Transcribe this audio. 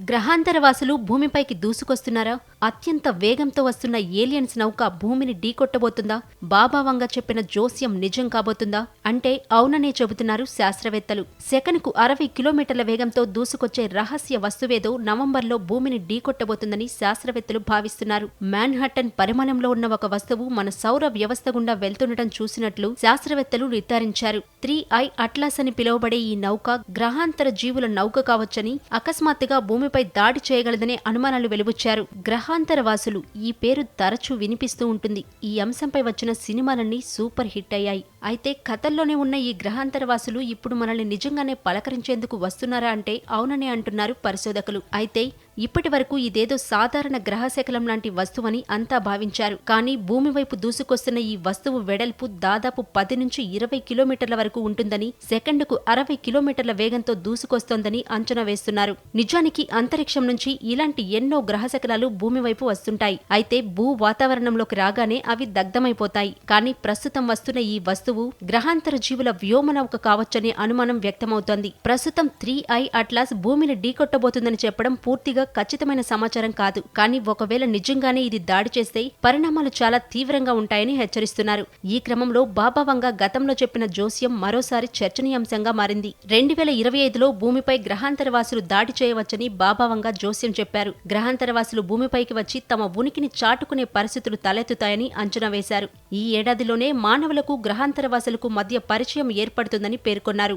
గ్రహాంతరవాసులు భూమిపైకి దూసుకొస్తున్నారా? అత్యంత వేగంతో వస్తున్న ఏలియన్స్ నౌక భూమిని ఢీకొట్టబోతుందా? బాబావంగ చెప్పిన జోస్యం నిజం కాబోతుందా? అంటే అవుననే చెబుతున్నారు శాస్త్రవేత్తలు. సెకనుకు అరవై కిలోమీటర్ల వేగంతో దూసుకొచ్చే రహస్య వస్తువేదో నవంబర్లో భూమిని ఢీకొట్టబోతుందని శాస్త్రవేత్తలు భావిస్తున్నారు. మ్యాన్హట్టన్ పరిమాణంలో ఉన్న ఒక వస్తువు మన సౌర వ్యవస్థ గుండా వెళ్తుండటం చూసినట్లు శాస్త్రవేత్తలు నిర్ధారించారు. త్రీ ఐ అట్లాస్ అని పిలువబడే ఈ నౌక గ్రహాంతర జీవుల నౌక కావచ్చని అకస్మాత్తుగా భూమి భూమిపై దాడి చేయగలదనే అనుమానాలు వెలుబుచ్చారు గ్రహాంతర వాసులు ఈ పేరు తరచూ వినిపిస్తూ ఉంటుంది. ఈ అంశంపై వచ్చిన సినిమాలన్నీ సూపర్ హిట్ అయ్యాయి. అయితే కథల్లోనే ఉన్న ఈ గ్రహాంతర వాసులు ఇప్పుడు మనల్ని నిజంగానే పలకరించేందుకు వస్తున్నారా అంటే అవుననే అంటున్నారు పరిశోధకులు. అయితే ఇప్పటి వరకు ఇదేదో సాధారణ గ్రహశకలం లాంటి వస్తువని అంతా భావించారు. కానీ భూమి వైపు దూసుకొస్తున్న ఈ వస్తువు వెడల్పు దాదాపు పది నుంచి ఇరవై కిలోమీటర్ల వరకు ఉంటుందని సెకండుకు అరవై కిలోమీటర్ల వేగంతో దూసుకొస్తోందని అంచనా వేస్తున్నారు. నిజానికి అంతరిక్షం నుంచి ఇలాంటి ఎన్నో గ్రహశకలాలు భూమి వైపు వస్తుంటాయి. అయితే భూ వాతావరణంలోకి రాగానే అవి దగ్ధమైపోతాయి. కానీ ప్రస్తుతం వస్తున్న ఈ వస్తువు గ్రహాంతర జీవుల వ్యోమనౌక కావచ్చనే అనుమానం వ్యక్తమవుతోంది. ప్రస్తుతం త్రీ ఐ అట్లాస్ భూమిని ఢీకొట్టబోతుందని చెప్పడం పూర్తిగా ఖచ్చితమైన సమాచారం కాదు. కానీ ఒకవేళ నిజంగానే ఇది దాడి చేస్తే పరిణామాలు చాలా తీవ్రంగా ఉంటాయని హెచ్చరిస్తున్నారు. ఈ క్రమంలో బాబావంగా గతంలో చెప్పిన జోస్యం మరోసారి చర్చనీయాంశంగా మారింది. రెండు వేల ఇరవై ఐదులో భూమిపై గ్రహాంతరవాసులు దాడి చేయవచ్చని బాబావంగా జోస్యం చెప్పారు. గ్రహాంతరవాసులు భూమిపైకి వచ్చి తమ ఉనికిని చాటుకునే పరిస్థితులు తలెత్తుతాయని అంచనా వేశారు. ఈ ఏడాదిలోనే మానవులకు గ్రహాంతరవాసులకు మధ్య పరిచయం ఏర్పడుతుందని పేర్కొన్నారు.